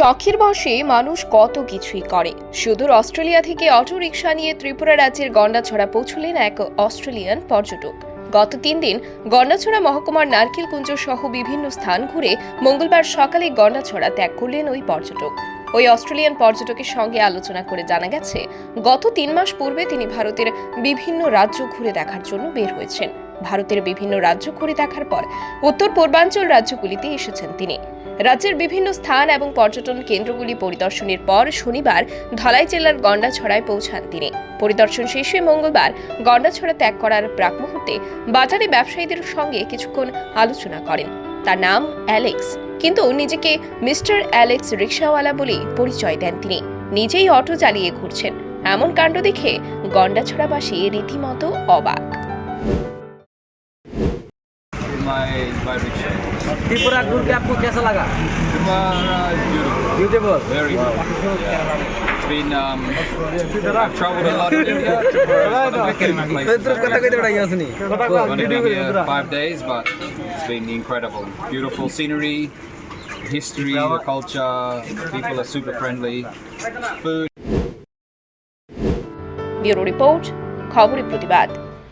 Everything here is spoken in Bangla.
শখের বসে মানুষ কত কিছুই করে। সুদূর অস্ট্রেলিয়া থেকে অটো রিকশা নিয়ে ত্রিপুরা রাজ্যের গন্ডাছড়া পৌঁছলেন এক অস্ট্রেলিয়ান পর্যটক। গত তিন দিন গন্ডাছড়া মহকুমার নারকেলকুঞ্জ সহ বিভিন্ন স্থান ঘুরে মঙ্গলবার সকালে গন্ডাছড়া ত্যাগ করলেন ওই পর্যটক। ওই অস্ট্রেলিয়ান পর্যটকের সঙ্গে আলোচনা করে জানা গেছে, গত তিন মাস পূর্বে তিনি ভারতের বিভিন্ন রাজ্য ঘুরে দেখার জন্য বের হয়েছেন। ভারতের বিভিন্ন রাজ্য ঘুরে দেখার পর উত্তর পূর্বাঞ্চল রাজ্যগুলিতে এসেছেন তিনি। রাজ্যের বিভিন্ন স্থান এবং পর্যটন কেন্দ্রগুলি পরিদর্শনের পর শনিবার ধলাই জেলার গন্ডাছড়ায় পৌঁছান তিনি। পরিদর্শন শেষে মঙ্গলবার গন্ডাছড়া ত্যাগ করার প্রাক মুহূর্তে বাজারে ব্যবসায়ীদের সঙ্গে কিছুক্ষণ আলোচনা করেন। তার নাম অ্যালেক্স, কিন্তু নিজেকে মিস্টার অ্যালেক্স রিক্সাওয়ালা বলেই পরিচয় দেন তিনি। নিজেই অটো চালিয়ে ঘুরছেন। এমন কাণ্ড দেখে গন্ডাছড়াবাসী রীতিমতো অবাক। my environment. Tripura tour ke aapko kaisa laga? Tripura is beautiful. Beautiful. Very beautiful. Yeah. It's been um, traveled a lot five days, but it's been incredible. Beautiful scenery, history, the culture. People are super friendly. Food. Bureau report, খবরের প্রতিবাদ